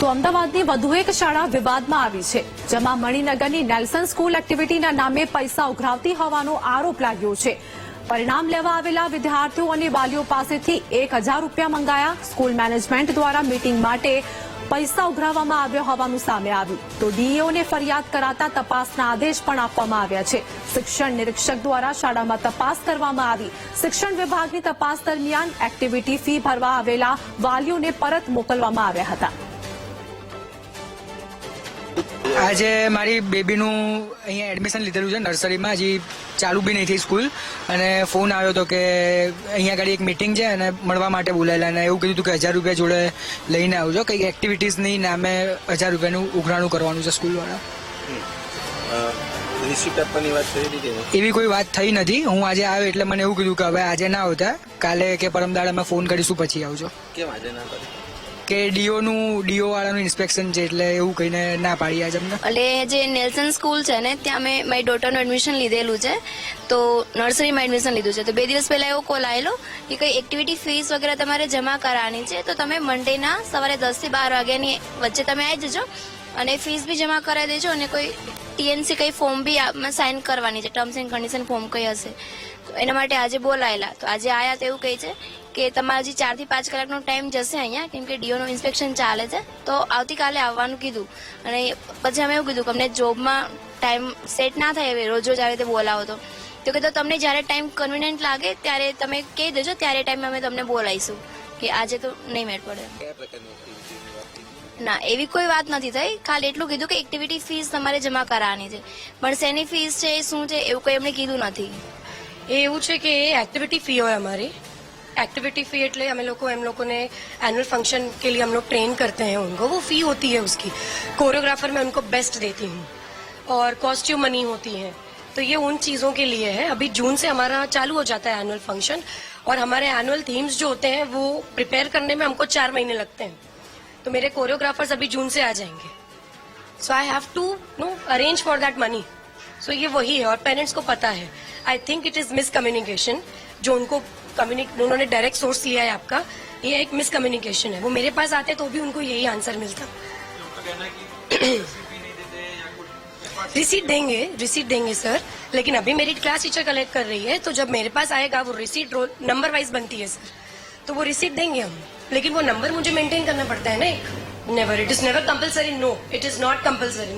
તો અમદાવાદની વધુ એક શાળા વિવાદમાં આવી છે, જેમાં મણિનગરની નેલ્સન સ્કૂલ એક્ટિવિટીના નામે પૈસા ઉઘરાવતી હોવાનો આરોપ લાગ્યો છે. પરિણામ લેવા આવેલા વિદ્યાર્થીઓ અને વાલીઓ પાસેથી એક રૂપિયા મંગાયા. સ્કૂલ મેનેજમેન્ટ દ્વારા મીટિંગ માટે પૈસા ઉઘરાવવામાં આવ્યો હોવાનું સામે આવ્યું. તો ડીઈઓને ફરિયાદ કરાતા તપાસના આદેશ પણ આપવામાં આવ્યા છે. શિક્ષણ નિરીક્ષક દ્વારા શાળામાં તપાસ કરવામાં આવી. શિક્ષણ વિભાગની તપાસ દરમિયાન એક્ટિવિટી ફી ભરવા આવેલા વાલીઓને પરત મોકલવામાં આવ્યા હતા. આજે મારી બેબીનું અહીંયા એડમિશન લીધેલું છે નર્સરીમાં હજી ચાલુ બી નહીં થઈ સ્કૂલ અને ફોન આવ્યો હતો કે અહીંયા આગળ એક મિટિંગ છે અને મળવા માટે બોલાયેલા અને એવું કીધું હતું કે હજાર રૂપિયા જોડે લઈને આવજો. કંઈક એક્ટિવિટીઝની નામે હજાર રૂપિયાનું ઉઘરાણું કરવાનું છે સ્કૂલવાળા? એવી કોઈ વાત થઈ નથી. હું આજે આવ્યો એટલે મને એવું કીધું કે હવે આજે ના આવતા. કાલે કે પરમદાડ અમે ફોન કરીશું પછી આવજો. કેમ આજે ના કે ડીઓનું, ડીઓ વાળાનું ઇન્સ્પેક્શન છે એટલે એવું કહીને ના પાડી આજે એટલે જે નેલ્સન સ્કૂલ છે ને, ત્યાં મેં મારી ડોટરનું એડમિશન લીધેલું છે. તો નર્સરીમાં એડમિશન લીધું છે. તો બે દિવસ પહેલા એવો કોલ આવેલો કે કઈ એક્ટિવિટી ફીસ વગેરે તમારે જમા કરાવવાની છે, તો તમે મંડેના સવારે દસથી બાર વાગ્યાની વચ્ચે તમે આવી જજો અને ફીસ બી જમા કરાવી દેજો અને કોઈ ટીએનસી કઈ ફોર્મ બી સાઇન કરવાની છે. ટર્મ્સ એન્ડ કન્ડિશન ફોર્મ કઈ હશે. તો એના માટે આજે બોલાયેલા. તો આજે આયા તો એવું કહે છે કે તમારે હજી ચારથી પાંચ કલાકનો ટાઈમ જશે અહીંયા કેમ કે ડીઓનું ઇન્સ્પેક્શન ચાલે છે. તો આવતીકાલે આવવાનું કીધું. અને પછી અમે એવું કીધું કે અમને જોબમાં ટાઈમ સેટ ના થાય હવે રોજ રોજ આવી રીતે બોલાવો તો. તો કે તો તમને જ્યારે ટાઈમ કન્વિનિયન્ટ લાગે ત્યારે તમે કહી દેજો ત્યારે ટાઈમે અમે તમને બોલાવીશું. કે આજે તો નહીં મેળ પડે. ના એવી કોઈ વાત નથી થઈ. ખાલી એટલું કીધું કે એક્ટિવિટી ફીસ તમારે જમા કરાવવાની છે. પણ શેની ફીસ છે એ શું છે એવું કોઈ એમણે કીધું નથી. એ એવું છે કે એ एक्टिविटी फी હોય हमारी एक्टिविटी फी એટલે અમે લોકો એમ લોકોને एनुअल फंक्शन के लिए हम लोग ट्रेन करते हैं उनको वो फी होती है उसकी कोरियोग्राफर मैं उनको बेस्ट देती हूँ और कॉस्ट्यूम मनी होती है तो ये उन चीज़ों के लिए है अभी जून से हमारा चालू हो जाता है एनुअल फंक्शन और हमारे एनुअल थीम्स जो होते हैं वो प्रिपेयर करने में हमको चार महीने लगते हैं तो मेरे कोरियोग्राफर्स अभी जून से आ जाएंगे so I have to no arrange for that money so ये वही है और पेरेंट्स को पता है I think it is miscommunication जो उनको उन्होंने डायरेक्ट सोर्स लिया है आपका। ये एक मिसकम्युनिकेशन है। वो मेरे पास आते तो भी उनको यही आंसर मिलता। रिसीट देंगे रिसीट देंगे सर लेकिन अभी मेरी क्लास टीचर कलेक्ट कर रही है तो जब मेरे पास आएगा, वो रिसीट रोल नंबर वाइज बनती है सर तो वो रिसीट देंगे हम। लेकिन वो नंबर मुझे मेंटेन करना पड़ता है ना एक। Never it is never compulsory no it is not compulsory